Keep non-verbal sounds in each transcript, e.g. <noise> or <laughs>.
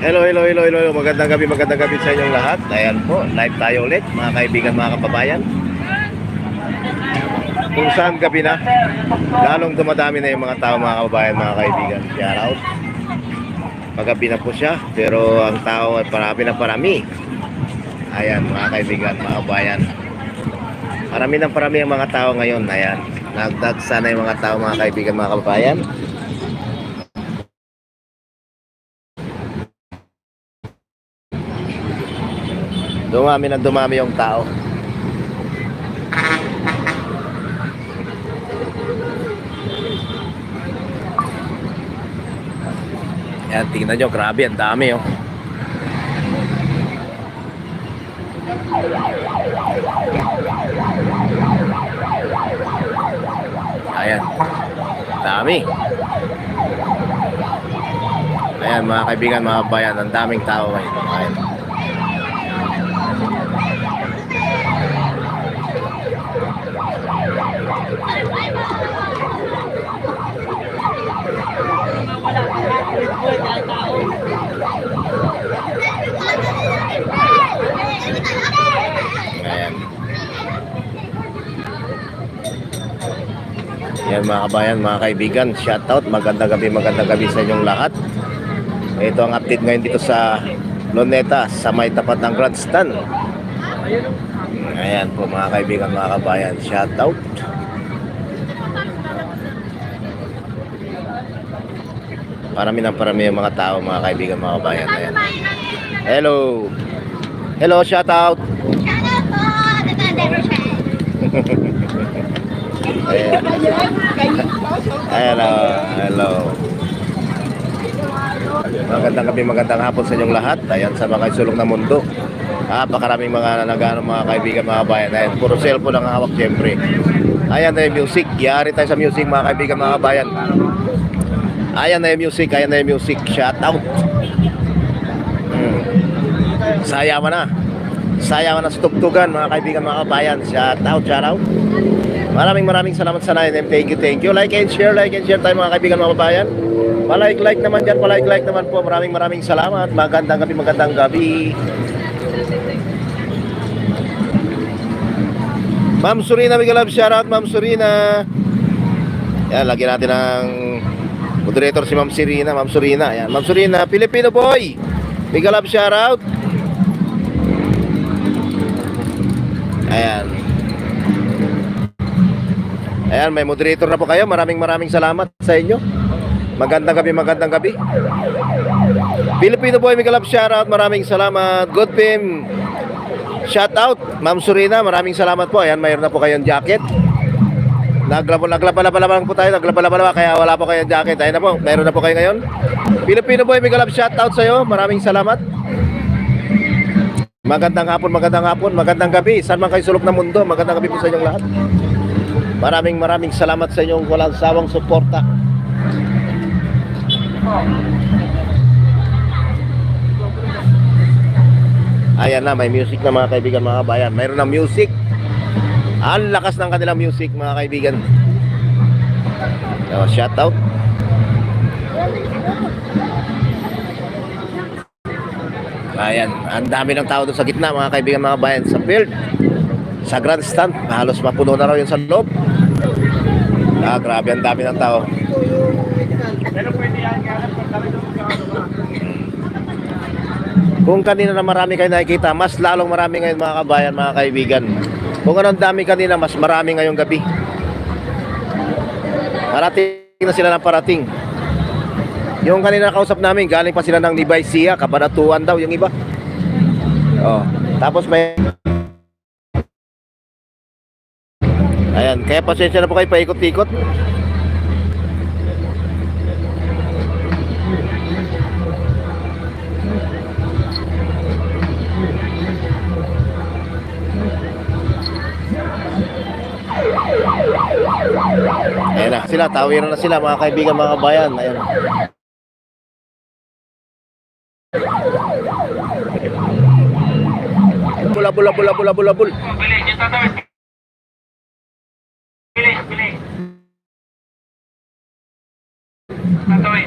Hello, hello, hello, hello. Magandang gabi, magandang gabi sa inyong lahat. Ayan po, live tayo ulit, mga kaibigan, mga kababayan. Kung saan gabi na, lalong dumadami na yung mga tao, mga kababayan, mga kaibigan. Shout out. Magabi na po siya, pero ang tao ay parami na parami. Ayan, mga kaibigan, mga kababayan. Parami ng parami ang mga tao ngayon. Ayan, nagdagsa na yung mga tao, mga kaibigan, mga kababayan. Dumami na dumami yung tao. Yan, tingnan nyo, grabe, ang dami oh. Ayan, dami. Ayan, mga kaibigan, mga bayan, ang daming tao ngayon. Ayan. Yan mga kabayan, mga kaibigan, shoutout, magandang gabi, magandang gabi sa inyong lahat. Ito ang update ngayon dito sa Luneta, sa may tapat ng Grandstand. Ayan po mga kaibigan, mga kabayan, shoutout. Parami ng parami yung mga tao, mga kaibigan, mga kabayan. Ayan. Hello. Hello, shoutout. <laughs> Ayan. Hello, hello. Magandang gabi, magandang hapon sa inyong lahat. Ayan sa mga sulong na mundo. Napakaraming mga nagano mga kaibigan, mga bayan. Ayan, puro cellphone ang hawak siyempre. Ayan na yung music. Yari tayo sa music mga kaibigan, mga bayan. Ayan na yung music, ayan na yung music. Shout out. Hmm. Sayaman na. Sayaman na sa tugtugan mga kaibigan, mga kabayan. Shout out, shout out. Maraming maraming salamat sa 9M. Thank you, thank you. Like and share, like and share tayo mga kaibigan, mga kabayan. Palike-like naman dyan, palike-like naman po. Maraming maraming salamat. Magandang gabi, magandang gabi. Ma'am Surina, big love shoutout, Ma'am Surina. Yan, lagyan natin ng moderator si Ma'am Surina, Ma'am Surina. Yan, Ma'am Surina, Filipino boy. Big love shoutout. Ayan. Ayan, may moderator na po kayo. Maraming maraming salamat sa inyo. Magandang gabi, magandang gabi. Filipino boy, Love, shoutout. Maraming salamat. Good Pim. Shout out, Ma'am Surina. Maraming salamat po. Ayan, mayroon na po kayong jacket. Naglaba, naglaba-laba lang po tayo. Naglaba-laba kaya wala po kayong jacket. Ayun na po. Mayroon na po kayo ngayon. Filipino boy, Miguel Love, shout out sa iyo. Maraming salamat. Magandang hapon, magandang hapon, magandang gabi. Saan man kayo sulok ng mundo, magandang gabi po sa inyong lahat. Maraming maraming salamat sa inyong walang sawang suporta. Ayan na, may music na mga kaibigan, mga kabayan. Mayroon ng music. Ang lakas ng kanilang music, mga kaibigan. So, shout out. Ayan, ang dami ng tao doon sa gitna, mga kaibigan, mga bayan, sa field. Sa grandstand, halos mapuno na raw yun sa loob. Ah, grabe, ang dami ng tao. Kung kanina na marami kayo nakikita, mas lalong marami ngayon mga kabayan, mga kaibigan. Kung anong dami kanina, mas marami ngayong gabi. Parating na sila ng parating. Yung kanina kausap namin, galing pa sila ng Libaisia, Kabanatuan daw yung iba. Oh, tapos may Ayan, kaya pasensya na po kayo paikot-ikot. Ayan na, sila, tawiran na sila mga kaibigan, mga kabayan. Ayan. Bula, bula, bula, bula, bula, bula. của tôi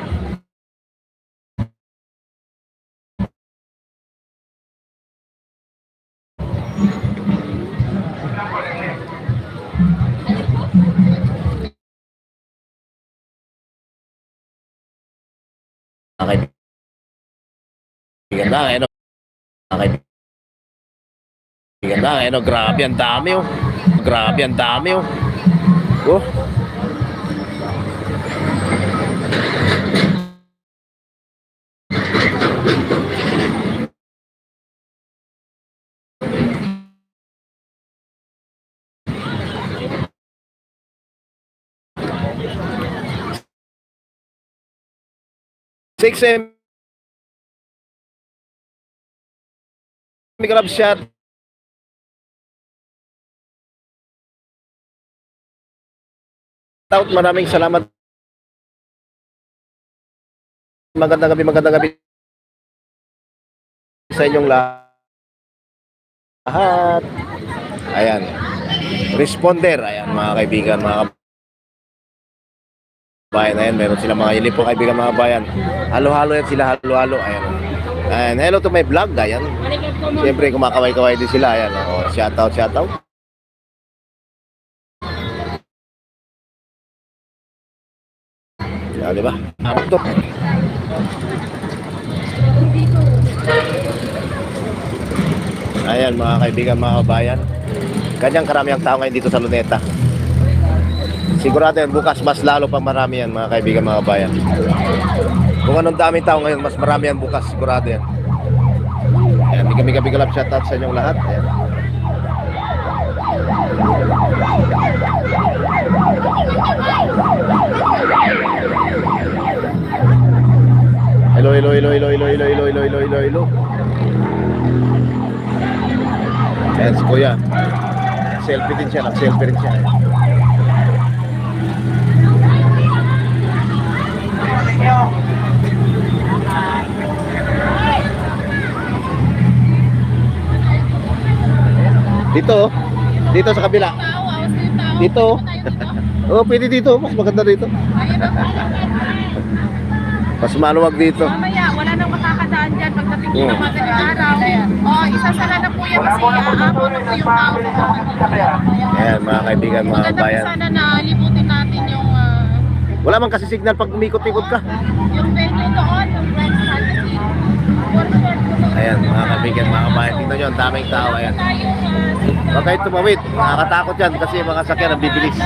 Maganda nga, no? Maganda nga, no? Grabe, ang dami, oh. Grabe, ang dami, oh. Oh. Six M. Grab shot. Out, maraming salamat. Magandang gabi, magandang gabi sa inyong lahat. Ayan. Responder. Ayan, mga kaibigan, mga bayan. Ayan, meron sila mga po kaibigan, mga bayan. Halo-halo yan sila, halo-halo. Ayan. Ayan, hello to my vlog. Ayan. Siyempre, kumakaway-kaway din sila. Ayan, oh, shout out, shout out. Yan, di ba? Ito. Ayan, mga kaibigan, mga kabayan. Kanyang karami ang tao ngayon dito sa Luneta. Sigurado yan, bukas mas lalo pang marami yan, mga kaibigan, mga kabayan. Kung anong daming tao ngayon, mas marami yan bukas, sigurado yan. Ayan, bigyan bigyan bigyan love shoutout sa inyong lahat. Ayan. Hello, hello, hello, hello, hello, hello, hello, hello, hello, hello, hello. Ayan si Kuya. Selfie din siya, nag-selfie rin siya. Dito, dito sa kabila. Dito. <laughs> Oh, pwede dito. Mas maganda dito. Mas maluwag dito. Mamaya, wala nang makakadaan dyan pagdating ng madaling araw. Oh, isasara na po yan kasi aabot na po yung tao. Ayan, mga kaibigan, mga Maganda bayan. sana na libutin natin yung ah, Wala man kasi signal pag umikot-ikot ka. yung venue doon, yung Friends Fantasy. Ayan, mga kaibigan, mga bayan. Tingnan nyo, ang daming tao. Ayan. Huwag kayo tumawid. Nakakatakot yan kasi mga sakyan ang bibilis.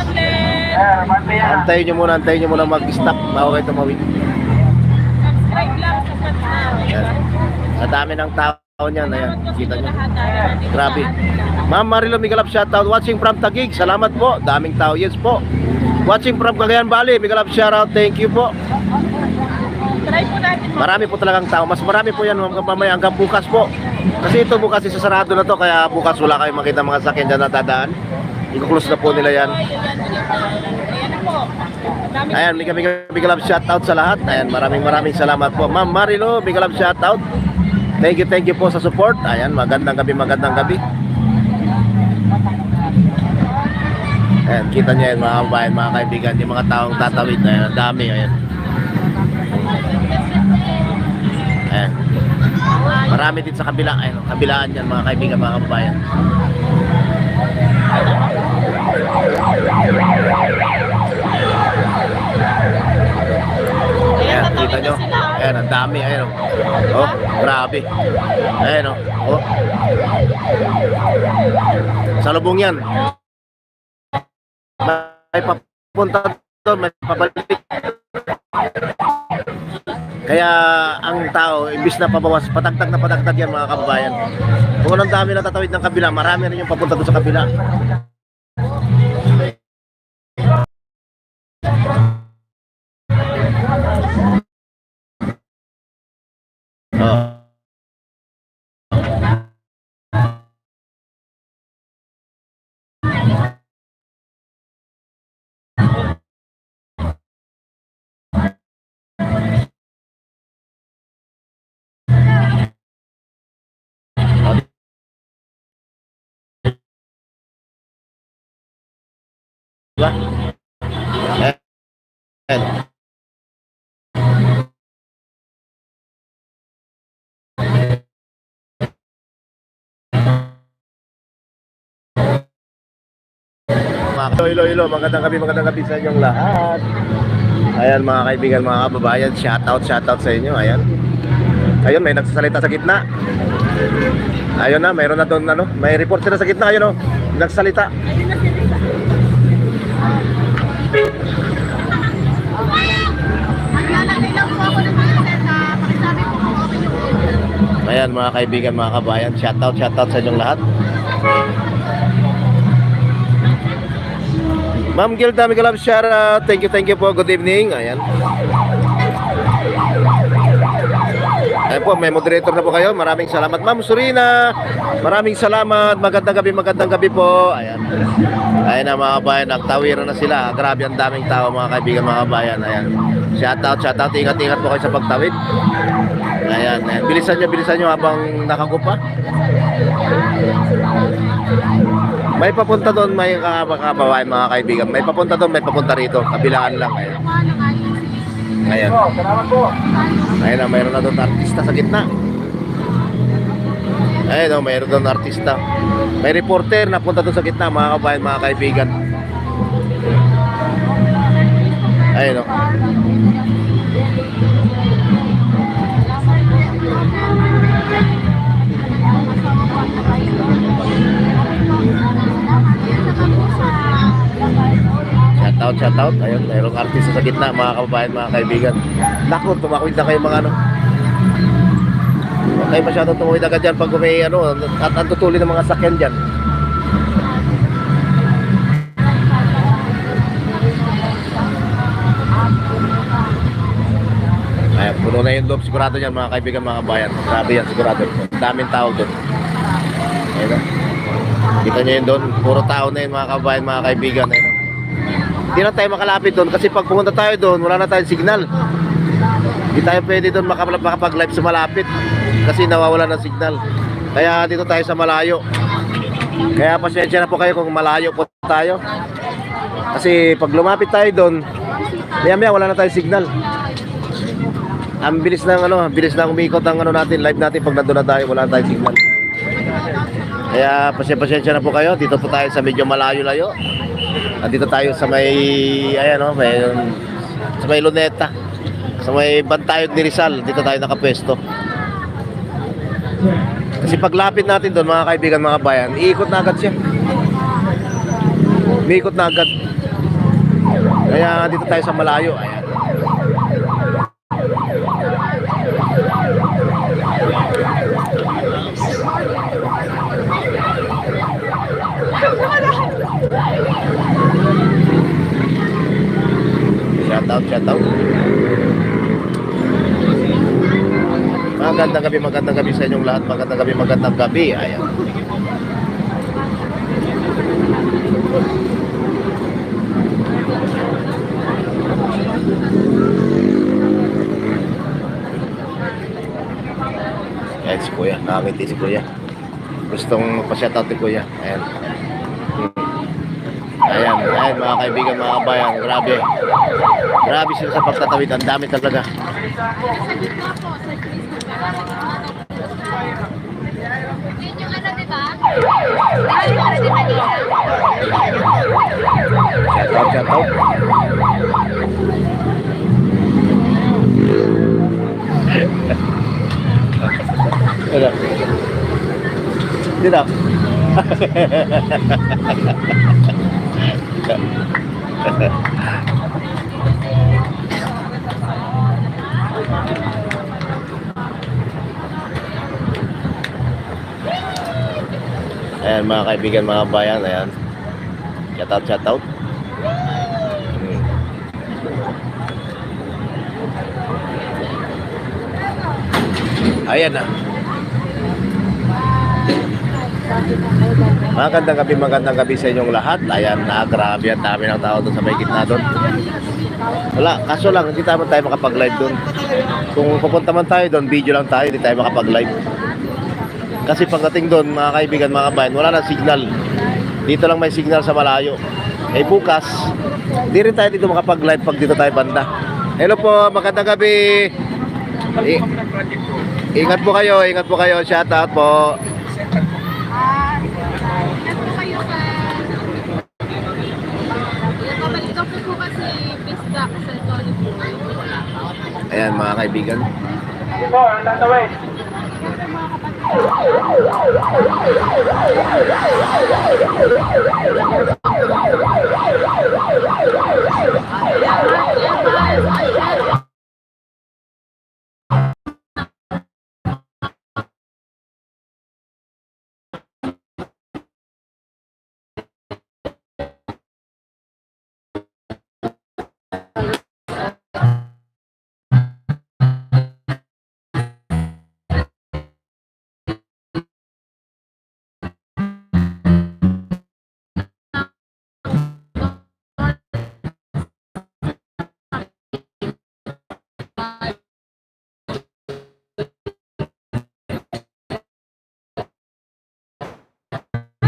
Antayin nyo muna, antayin nyo muna mag-stop bago kayo Pats Ayan. Sa dami ng tao niyan. Ayan, kita nyo. Grabe. Ma'am Marilo Migalap shoutout. Watching from Taguig. Salamat po. Daming tao. Yes po. Watching from Cagayan Valley. Migalap shoutout. Thank you po. Try po natin. Marami po talagang tao. Mas marami po yan mam- mamaya hanggang bukas po. Kasi ito bukas isasarado na to. Kaya bukas wala kayong makita mga sakyan dyan na dadaan. I-close na po nila yan. Ayan mega mega mega love shoutout sa lahat. Ayan, maraming maraming salamat po. Ma'am Marilo, mega love shoutout. Thank you, thank you po sa support. Ayan, magandang gabi, magandang gabi. Ayan, kita niyo yan mga kabayan, mga kaibigan, yung mga taong tatawid. Ayan, ang dami. Ayan. Marami din sa kabila. Ayan, kabilaan yan mga kaibigan, mga kabayan. Ayan, kita nyo. Ayan, ang dami. Ayan, oh. Oh, grabe. Ayan, oh. oh. Sa lubong yan. May papunta doon, may pabalik. Kaya ang tao, imbis na pabawas, patagtag na patagtag yan mga kababayan. Kung anong dami na tatawid ng kabila, marami rin yung papunta doon sa kabila. Oh. Diba? Ayan. Ilo, ilo, ilo. Magandang gabi, magandang gabi sa inyong lahat. Ayan mga kaibigan, mga kababayan, shoutout, shoutout sa inyo. Ayan. Ayun, may nagsasalita sa gitna. Ayun na, mayroon na doon ano, may reporter na sa gitna, ayun oh. Nagsalita. Ayun na si Risa. Maglalagay lang po ako ng mga sir na pakisabi po kung okay yung order. Ayan mga kaibigan, mga kabayan, shoutout, shoutout sa inyong lahat. Ma'am Gilda Migalab Shara, thank you, thank you po. Good evening. Ayan. Ayan po, may moderator na po kayo. Maraming salamat. Ma'am Surina, maraming salamat. Magandang gabi, magandang gabi po. Ayan. Ayan na mga kabayan, nagtawiran na sila. Grabe, ang daming tao mga kaibigan, mga kabayan. Ayan. Shoutout, shoutout. Ingat-ingat po kayo sa pagtawid. Ayan, ayan. Bilisan nyo, bilisan nyo habang nakagupa. May papunta doon, may kakabakabawain mga kaibigan. May papunta doon, may papunta rito. Kabilaan lang. Ayan. Ayan. Ayan na, mayroon na doon artista sa gitna. Ayan o, mayroon doon artista. May reporter na punta doon sa gitna, mga kabayan, mga kaibigan. Ayan o. out, shout out. Ayun, mayroong artista sa gitna, mga kababayan, mga kaibigan. Naku, tumakwid na kayo mga ano. Huwag kayo masyado tumawid agad dyan pag may ano, at ang tutuli ng mga sakyan dyan. Ayan, puno na yung loob sigurado yan mga kaibigan, mga kabayan. Grabe yan, sigurado. Daming tao doon. Ayun o. Kita nyo yun doon, puro tao na yun mga kabayan, mga kaibigan. Ayun o. Hindi na tayo makalapit doon kasi pag pumunta tayo doon, wala na tayong signal. Hindi tayo pwede doon makap- makapag-live sa malapit kasi nawawala ng signal. Kaya dito tayo sa malayo. Kaya pasensya na po kayo kung malayo po tayo. Kasi pag lumapit tayo doon, maya maya wala na tayong signal. Ang bilis ng ano, bilis na umikot ang ano natin, live natin pag nandun na tayo, wala na tayong signal. Kaya pasensya, na po kayo. Dito po tayo sa medyo malayo-layo. Andito tayo sa may ayan oh, may sa may Luneta. Sa may Bantayog ni Rizal, dito tayo nakapwesto. Kasi paglapit natin doon mga kaibigan, mga bayan, iikot na agad siya. Umiikot na agad. Kaya dito tayo sa malayo. Ayan. Shout out, shout out. Magandang gabi, magandang gabi sa inyong lahat. Magandang gabi, magandang gabi. Ayan. Ayan si Kuya, nakakiti si Kuya. Gustong pa-shoutout ni Kuya. Ayan. Ayan, ayan mga kaibigan, mga kabayan, grabe. Grabe sila sa pagtatawid, ang dami talaga. Shout out, shout out. Ano? Dito. <laughs> Ayan mga kaibigan, mga bayan, ayan. Shout out, shout out. Hmm. Ayan na. Magandang gabi, magandang gabi sa inyong lahat. Ayan na, grabe ang dami ng tao doon sa may gitna doon. Wala, kaso lang, hindi tayo tayo makapag-live doon. Kung pupunta man tayo doon, video lang tayo, hindi tayo makapag-live. Kasi pagdating doon, mga kaibigan, mga kabayan, wala na signal. Dito lang may signal sa malayo. Eh bukas, hindi rin tayo dito makapag-live pag dito tayo banda. Hello po, magandang gabi. I- ingat po kayo, ingat po kayo. Shout out po. Ah, yan po kayo sa... Yung kabalik ko po kasi Pista sa Tony po. Ayan mga kaibigan. Ito, ang tatawid.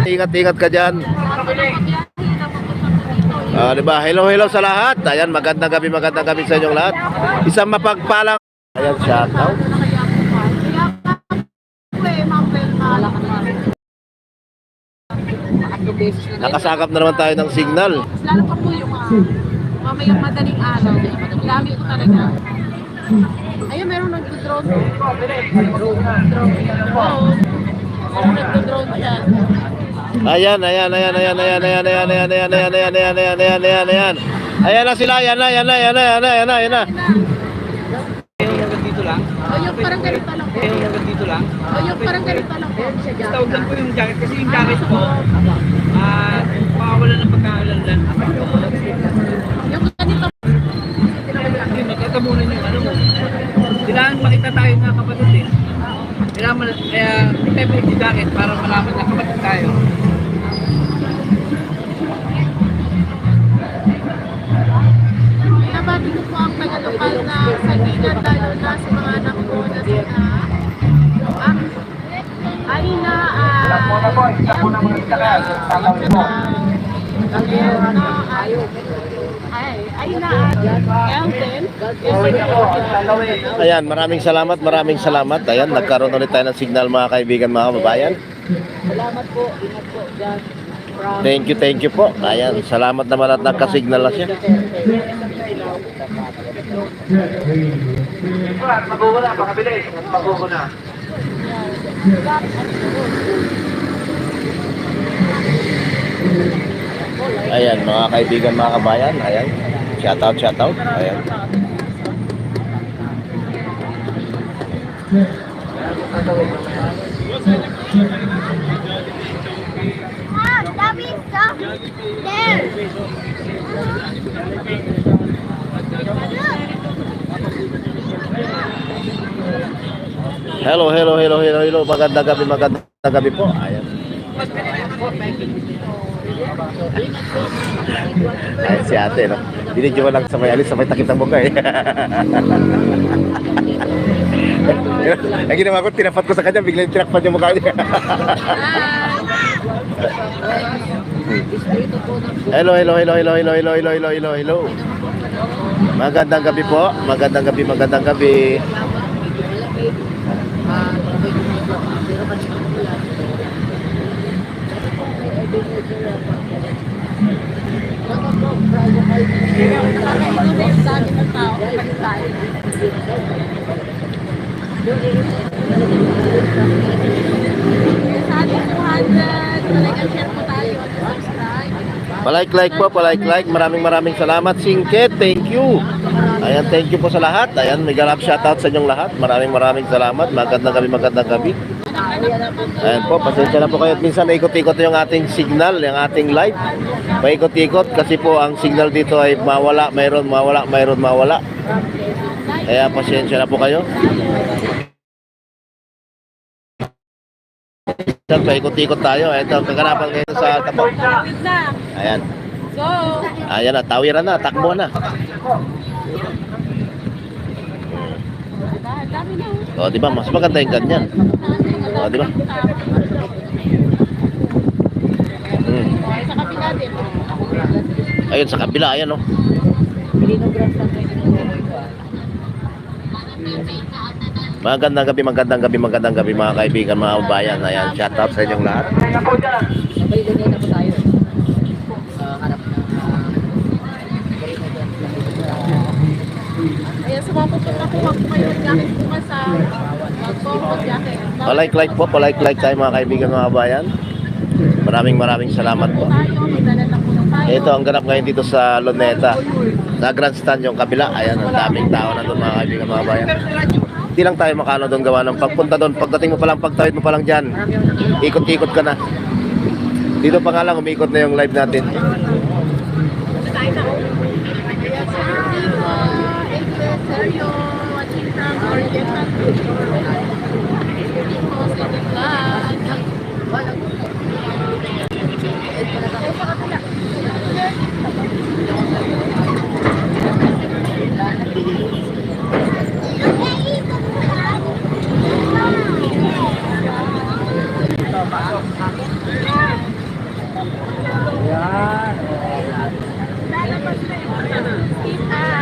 Ingat-ingat ka dyan. Ah, di ba? Hello, hello sa lahat. Ayan, magandang gabi, magandang gabi sa inyong lahat. Isang mapagpalang. Ayan, shout out. Nakasakap na naman tayo ng signal. Lalo pa po yung uh, mamayang madaling araw. Dami ko talaga. Ayun, meron nag-drone. Drone. Oo. Ayan, ayan, ayan, ayan, ayan, ayan, ayan, ayan, ayan, ayan, ayan, ayan, ayan, ayan, ayan, ayan. Ayan na sila, ayan na, ayan na, ayan na, ayan na, ayan na, ayan na. Dito lang? O yung parang ganito lang po. Dito lang? O yung parang ganito lang po. Tawag lang po yung jacket kasi yung jacket ko, ah, makawala ng pagkakalanlan. Yung safety jacket para malaman na kapatid tayo. Nabati ko po ang taga-lokal na Sagina, lalo na sa mga anak ko na sina Alina at Ayan, at Ayan, at Ayan, at Ayan, Ayan, maraming salamat, maraming salamat. Ayan, nagkaroon ulit tayo ng signal mga kaibigan, mga kababayan. Salamat po, ingat po dyan. Thank you, thank you po. Ayan, salamat naman at nagka-signal na siya. Maguguna, makabilis. Maguguna. Ayan, mga kaibigan, mga kabayan. Ayan, shout out, shout out. Ayan. Mom, that means stuff there. Hello, hello, hello, hello, hello. Magandang gabi, magandang gabi po. Ayan. Ayan si ate, no? Binidyo mo lang sa may alis, sa may takip ng mukha, eh. Ang ginawa ko, tinapat ko sa kanya, biglang tinakpan yung mukha niya. <laughs> hello, hello, hello, hello, hello, hello, hello, hello, hello, hello. Magandang gabi po. Magandang gabi, magandang gabi. Dami ng tao kapag tayo. Sa ating 200, talagang share po po, palike-like. Maraming maraming salamat. Singket, thank you. Ayan, thank you po sa lahat. Ayan, may galap shoutout sa inyong lahat. Maraming maraming salamat. Magandang gabi, magandang gabi. Ayan po, pasensya na po kayo. At minsan naikot-ikot yung ating signal, yung ating live. Paikot-ikot kasi po ang signal dito ay mawala, mayroon, mawala, mayroon, mawala. Kaya pasensya na po kayo. Minsan paikot-ikot tayo. Ito, kaganapan ngayon sa tapo. Ayan. Ayan na, tawiran na, takbo na. O, di ba? Mas maganda yung ganyan. O, di ba? Hmm. Ayun, sa kabila, ayan, oh. Magandang gabi, magandang gabi, magandang gabi mga kaibigan, mga kabayan. Ayan, shout out sa inyong lahat. Sabay na po tayo. Po nakuha po kayo jacket bukas sa Magkoko jacket. Palike-like po, palike-like tayo mga kaibigan mga kabayan. Maraming maraming salamat po. Ito ang ganap ngayon dito sa Luneta. Sa grandstand yung kabila. Ayan, ang daming tao na doon mga kaibigan mga kabayan. Hindi lang tayo makano doon gawa ng pagpunta doon. Pagdating mo pa lang, pagtawid mo pa lang dyan, ikot-ikot ka na. Dito pa nga lang, umikot na yung live natin. Tayo na. Yes, sir. Uh, Ingrid, Sergio, watching from Oriental. Ito, City Vlog. Keep us.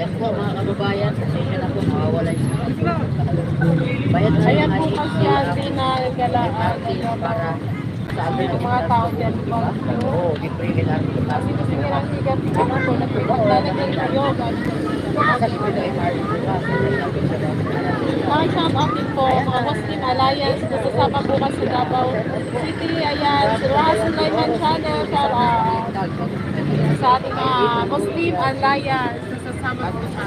Ayan po mga kababayan, pasensya na po mawawala yung bayad sa Ayan po mga kasi ang pinagalaan para sa amin ng mga tao dyan po. Oo, libre rin natin yung Kasi kasi nirang sigat ko na po, nagpipaglalagay kayo. Sa libre na MRT po kasi natin sa dami na natin. Mga shout out din po, mga Muslim Alliance, nasasama po kasi Davao City, ayan, si Rojas Sulaiman Channel, shout out. Sa ating mga Muslim Alliance, nasasama po sa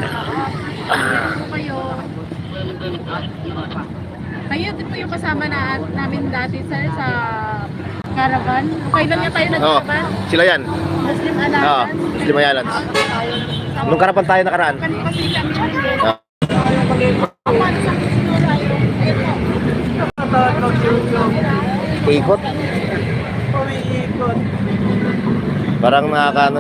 Ayan po kayo. Kayo din po yung kasama na namin dati sir sa caravan. Kailan nga tayo Oo, nag-caravan? sila yan. Muslim Oo, Alliance. Muslim Islands. Nung karapan tayo nakaraan. Ah, ikot. Parang nakakaano